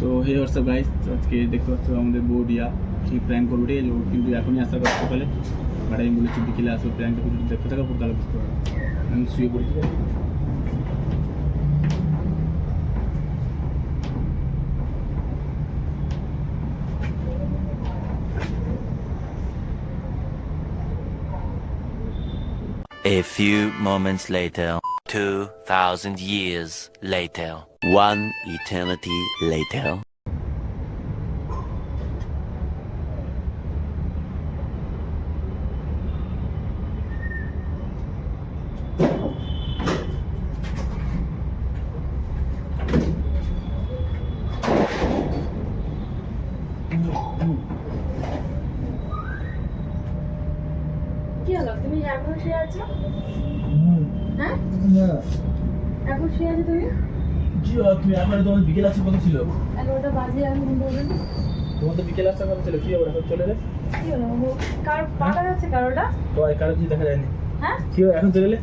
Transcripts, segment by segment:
So hey WhatsApp guys আজকে দেখতে পাচ্ছ আমাদের বউ রিয়া। সেই প্র্যাঙ্ক করব ঠিক আছে? ও কিন্তু এখনই আসা করতে পারে বাট আমি বলেছি বিকেলে আসো প্র্যাঙ্কটা কিন্তু দেখতে থাকা পর তাহলে বুঝতে পারব। আমি শুয়ে পড়ি। ঠিক আছে A few moments later, 2,000 years later, one eternity later. কি হলো তুমি এখন শুয়ে আছো হ্যাঁ? এখন শুয়ে আছো তুমি? তুমি এখন তোমার বিকেল আসার কথা ছিল। এগারোটা বাজে আমি ঘুম পাবো তোমার তো বিকেল আসার কথা ছিল কি এখন চলে এলে? কি হলো কার পাটা যাচ্ছে কারোটা তো আর কারও কিছু দেখা যায়নি। হ্যাঁ? কি এখন চলে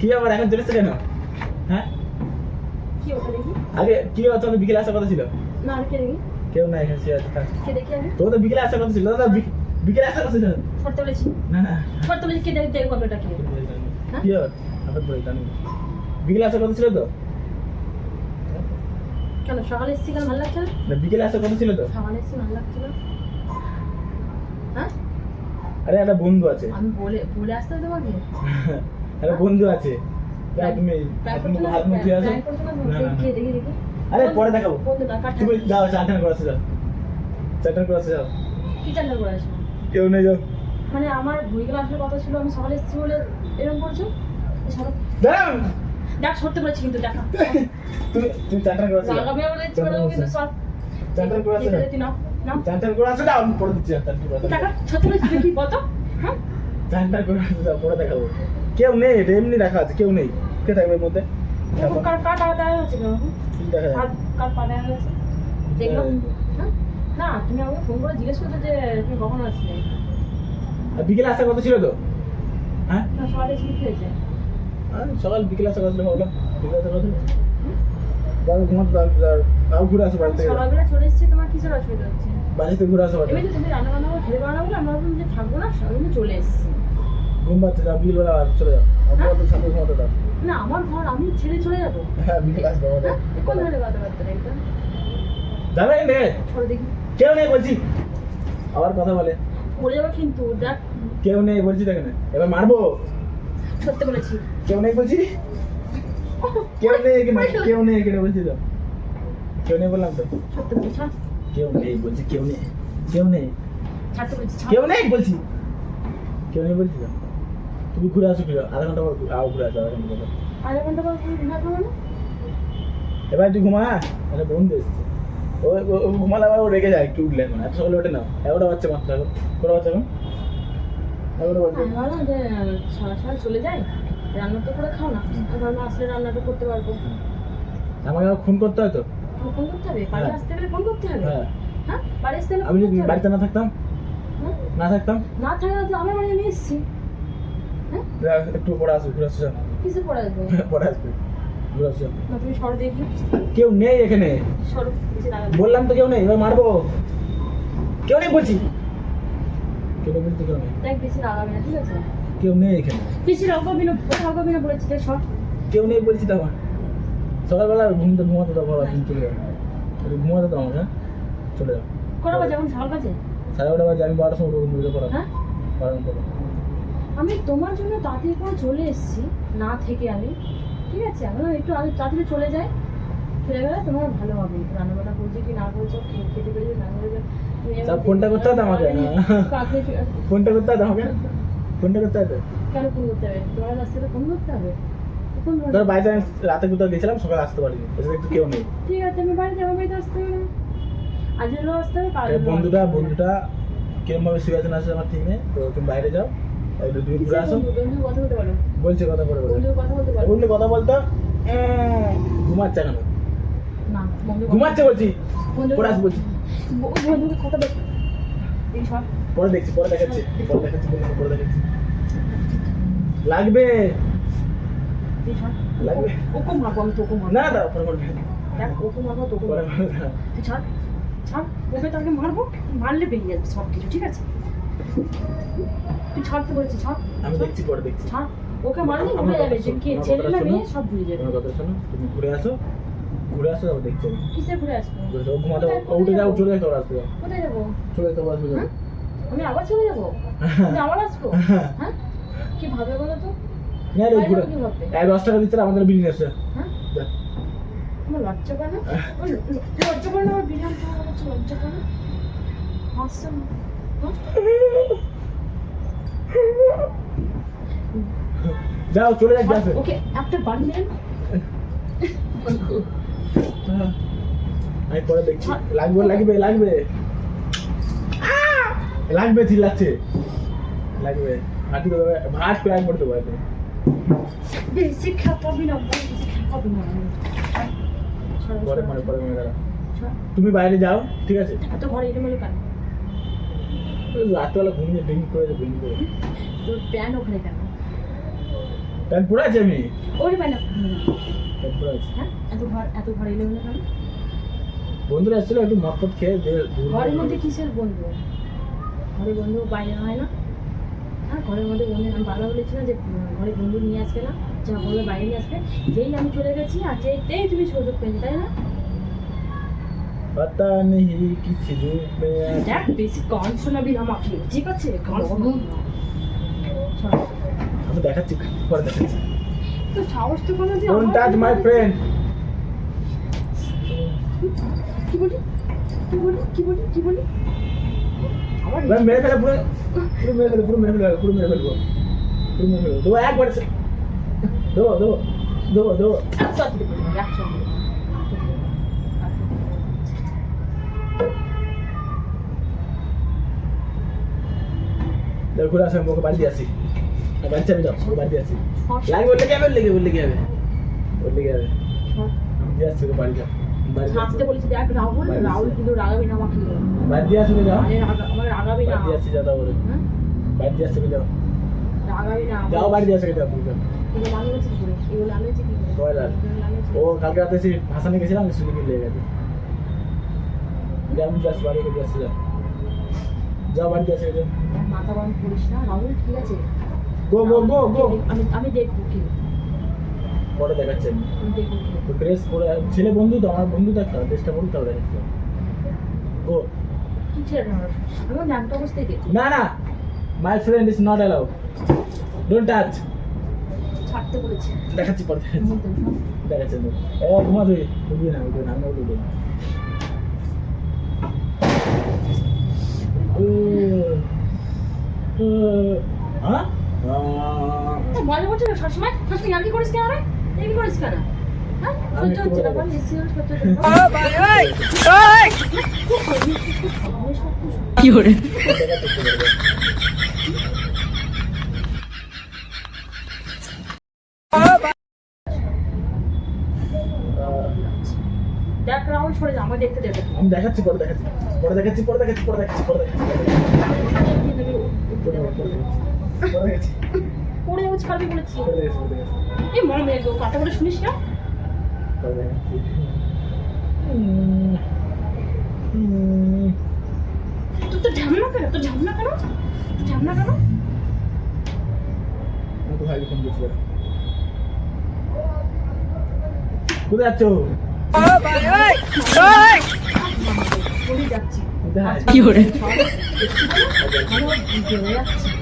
কি আবার এখন চলে এসছে কেন? হ্যাঁ? কি ওটা দেখি? আগে কি বিকেলে আসার কথা ছিল? না আর কে দেখি? কেউ না এখানে শুয়ে আছে কে দেখি আমি তোমার তো বিকেলে আসার কথা ছিল বিক- বিকেলে আসার কথা ছিল। সরতে বলেছি। না না। সরতে বলেছি কে দেখি ওটা কি। হ্যাঁ? কি হঠাৎ করে জানি। বিকেলে আসার কথা ছিল তো? কেন সকালে এসেছি ভালো লাগছে না? না বিকেলে আসার কথা ছিল তো? সকালে এসেছি ভালো লাগছে হ্যাঁ? আরে একটা বন্ধু আছে। আমি বলে বলে আসতে তোমাকে? একটা বন্ধু আছে। তুমি প্র্যাঙ্ক তুমি করছ না? হাত মুখ ধুয়ে আসো। না? না, না, কে না। দেখি দেখি। আরে পরে দেখাবো। বন্ধু না কাটা তুমি যাও চারটান করে আসো যাও। চারটান করে আসো যাও। কি চান্ডাল করে আসব? কেউ নেই যাও। মানে আমার বইগুলো আসার কথা ছিল আমি সকালে এসেছি বলে এরকম করছ? দেখ। সরতে কিন্তু দেখা। করে লাগাবে ইচ্ছে কিন্তু দিচ্ছি হ্যাঁ? দেখাবো। কেউ নেই এটা এমনি রাখা আছে কেউ নেই। কে থাকবে এর মধ্যে? কার কার টাকা দেওয়া কি দেখা। কার কার পা দেওয়া হয়েছে? দেখলাম হ্যাঁ। না তুমি আমাকে ফোন করে জিজ্ঞেস করছ যে তুমি কখন আসলে? আর বিকেলে আসার কথা ছিল তো? হ্যাঁ? না সকালে হয়েছে। আর সকাল বিকেলে কথা ছিল ভাবলাম বিকেলে ছিল যাও ঘুমাতে দাও তাও ঘুরে আসো বাড়ি থেকে সকালবেলা চলে এসেছি তোমার কিসের অসুবিধা হচ্ছে? বাড়িতে ঘুরে আসো বাড়ি এমনি তুমি রান্না বান্না করে পারো না বলে আমরা ভাবলাম যে থাকব না চলে এসেছি। ঘুম পাচ্ছে যাও চলে যাও। আমার তো সাথে ঘুমাতে দাও। না আমার ঘর আমি ছেড়ে চলে যাব। হ্যাঁ বিকেল আসবে আমাদের। হ্যাঁ কোন কথাবার্তা নে। কেউ নেই বলছি। আবার কথা বলে। পড়ে যাবে কিন্তু দেখ। কেউ নেই বলছি দেখেন এবার মারবো। সত্যি বলেছি। কেউ নেই বলছি? কেউ নেই এখানে কেউ নেই এখানে বলছি তো। কেউ নেই বললাম তো। কেউ নেই বলছি কেউ নেই। কেউ নেই। কেউ নেই বলছি। কেউ নেই বলছি তো। তুমি ঘুরে আসো ফিরে আধা ঘণ্টা পর ঘুরে- আও ঘুরে আসো আধা ঘণ্টা পর আধা ঘণ্টা পর তুমি ঘুমাতে হবে না এবার তুই ঘুমা। তাহলে বন্ধু এসছে। ও ও- ঘুমালে আবার ও রেগে যায় একটু উঠলে এখন এত সকালে ওঠে না। এগারোটা বাচ্চা মাত্র এখন। কোনো বাচ্চা এখন? এগারোটা বাচ্চা চলে যাই রান্না তো করে খাও না। আমি ভাবলাম আসলে রান্নাটা করতে পারব। আমাকে আবার ফোন করতে হয় তো? ফোন করতে হবে। বাড়ি হ্যাঁ। আসতে গেলে ফোন করতে হবে। হ্যাঁ। হ্যাঁ বাড়ি আসতে গেলে আমি যদি বাড়িতে না থাকতাম? হ্যাঁ? না থাকতাম? না থাকে না তো আমার বাড়ি আমি এসেছি। হ্যাঁ। একটু পরে ঘুরে আসব? পরে আসবে ঘুরে আসো না তুমি সরো দেখি। কেউ নেই এখানে। সরো বললাম তো কেউ নেই এবার মারবো। কেউ নেই বলছি। কেউ বলছি কেউ নেই। দেখ বেশি রাগাবে না ঠিক আছে? কেউ নেই এখানে। বেশি রাগাবি না রাগাবি না বলেছি দেখ সর কেউ নেই বলছি তো আমার। সকালবেলা ঘুমতে ঘুমাতে দাও বাবা চলে একটু ঘুমাতে দাও আমাকে হ্যাঁ? চলে যাও। কটা বাজে? এখন সকাল বাজে? সাড়ে বারোটা বাজে আমি বারোটার সময় উঠবো পড়া হ্যাঁ? করো আমি তোমার জন্য তাড়াতাড়ি করে চলে এসেছি না থেকে আমি ঠিক আছে ভাবলাম একটু আগে তাড়াতাড়ি চলে যাই। চলে গেলে তোমার ভালো হবে। রান্না বান্না করছ কি না করছ খেতে পেরেছ না তুমি তা ফোনটা করতে হতো আমাকে। ফোনটা করতে হয় তো আমাকে। ফোনটা করতে হয় কেন ফোন করতে হবে? তোমার কাছ ফোন করতে হবে। ধর বাই চান্স রাতে কোথাও গেছিলাম সকালে আসতে পারিনি। এসে একটু কেউ নেই। ঠিক আছে আমি বাড়িতে আমার বাড়িতে আসতে হবে আজ হলো আসতে হবে কাল বন্ধুটা বন্ধুটা কিরম ভাবে শুয়ে আছে না আছে আমার ঠিক নেই। তো তুমি বাইরে যাও একটু তুমি ঘুরে আসো। বলছে কথা বলে বন্ধু কথা বলতে পারো বন্ধু কথা বলতো উম, ঘুমাচ্ছে কেন? ঘুমাচ্ছে বলছি। বলছি। বন্ধুকে কথা বল। এই সব পরে দেখছি পরে দেখাচ্ছি পরে দেখাচ্ছি পরে দেখাচ্ছি। লাগবে? আমি না পরে দেখ। তুই ছাড় ছাড় ওকে তাকে মারবো মারলে বেরিয়ে যাবে সব কিছু ঠিক আছে তুই ছাড়তে বলেছি ছাড় আমি দেখছি পরে দেখছি। ছাড় ওকে মারলে ভুলে যাবে যে কে ছেলে না মেয়ে সব ভুলে যাবে। তোমার কথা শোনো তুমি ঘুরে আসো। ঘুরে আসো তারপর দেখছি কিসে ঘুরে আসব? ঘুমাতে উঠে যাও চলে কোথায় যাব? চলে হ্যাঁ? আমি আবার চলে যাব? আমি আবার আসব? হ্যাঁ। কি ভাবে বলো তো? না রে ঘুরে। কি দশ টাকা দিচ্ছে আমাদের হ্যাঁ। আমার লজ্জা না? লজ্জা না আমার বিরিয়ানি লজ্জা না? হ্যাঁ? যাও চলে যাক যাবে ওকে একটা বাড়ি নেন আমি পরে দেখছি। লাগবে লাগবে। লাগবে লাগবে চিল্লাচ্ছে। লাগবে। দেবে ভাত করতে পারবে বেশি খাপাবি না বেশি খাপাবি না। পরে মানে মানে দাঁড়া। তুমি বাইরে যাও ঠিক আছে? ঘরে কেন? রাতবেলা ঘুমিয়ে ড্রিঙ্ক করে ড্রিঙ্ক করে। তোর প্যান্ট ওখানে কেন? প্যান্ট পরে আছে আমি। ওরে হ্যাঁ এত ঘর এত ঘরে এলোমেলো কেন বন্ধুরা এসেছিল একটু মদ ফদ খেয়ে দিয়ে ঘুরবো। ঘরের মধ্যে কিসের বন্ধু ঘরে বন্ধু বাইরে হয় না হ্যাঁ ঘরের মধ্যে বন্ধু আমি বারবার বলেছি না যে উম, ঘরে বন্ধু নিয়ে আসবে না যা বলবে বাইরে নিয়ে আসবে যেই আমি চলে গেছি আর যেতেই তুমি সুযোগ পেয়েছি তাই না पता नहीं किस रूप में आ- দেখ বেশি গান শোনাবি না আমাকে ঠিক আছে গান শোনাবি না। চল। আমি দেখাচ্ছি পরে দেখাচ্ছি তো সাহস তো কোনো দিন ডোন্ট টাচ মুখে বাড়ি আসি। বাড়িতে আমি যাও বাড়িতে আছি। লাগে বললে বললে কি হবে বললে কি বাড়ি যাও আজকে বলেছি দেখ কিন্তু রাগাবি না আমাকে বাড়িতে যাও। আমার রাগাবি যাও বলে। বাড়িতে আসছি আসছি যাও। তুমি ও কালকে রাতে ভাসানে গেছিলাম শুনে কি লেগে গেছে। আমি জাস্ট বাড়ি যাও। যাও বাড়িতে আসছি যাও। মাথা বান করিস না। রাহুল ঠিক আছে? গো গো গো গো আমি আমি দেখব কি? পরে দেখাচ্ছেন তো ড্রেস পরে ছেলে বন্ধু তো আমার বন্ধু তো একটা ড্রেসটা পরে তাও দেখাচ্ছি। গো কি ছেড়ে আমার? ল্যাংটা অবস্থায় দেখব না না। My friend is not allow don't touch ছাড়তে বলেছি। দেখাচ্ছি পরে দেখাচ্ছি। দেখাচ্ছেন এ ঘুমা তুই। উঠবি না উঠবি না আমি উঠবি না। হ্যাঁ? তো সবসময়? সবসময় ইয়ার্কি করিস কেন রে? ইয়ার্কি করিস কেন? হ্যাঁ? আমি সহ্য একটু হচ্ছে না বলব। বল এসি সহ্য হচ্ছে না কি করে দেখা দেখ সরে যা আমার দেখতে দেবে আমি দেখাচ্ছি পরে দেখাচ্ছি। পরে দেখাচ্ছি পরে দেখাচ্ছি পরে দেখাচ্ছি পরে দেখাচ্ছি। পড়ে যাব ছাড়বি বলেছি। এই মনে মেয়ে কথা বলে শুনিস না। তোর তো ঝামেলা কেন? তোর ঝামেলা কেন? ঝামেলা কেন? কোথায় যাচ্ছ? কোথায়? কি আসুন না Oh,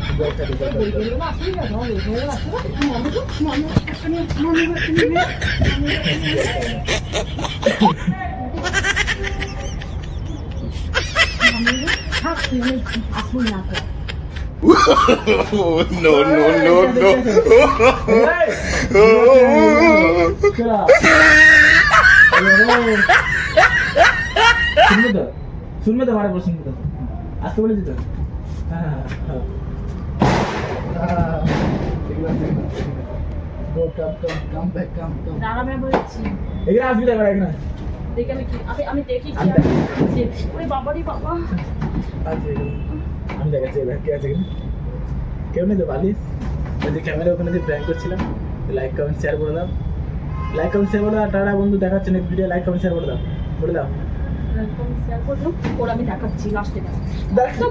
no, no, no, no. শুনবে তো শুনবে তো মারা শুনবে তো আসতে বলেছি তো হ্যাঁ হ্যাঁ রাগামে বলেছি এখানে আসবি না এবার এখানে দেখে আমি দেখি কি ওরে বাবারি বাবা। আমি দেখাচ্ছি কে আছে কেউ নেই তো বালিশ ওই যে ক্যামেরা ওখানে যে প্র্যাঙ্ক করছিলাম লাইক কমেন্ট শেয়ার করে দাও লাইক কমেন্ট শেয়ার করে দাও টাটা বন্ধু দেখাচ্ছে next video like comment share করে দাও করে দাও শেয়ার করলাম ওর আমি দেখাচ্ছি লাস্টে দেখ তো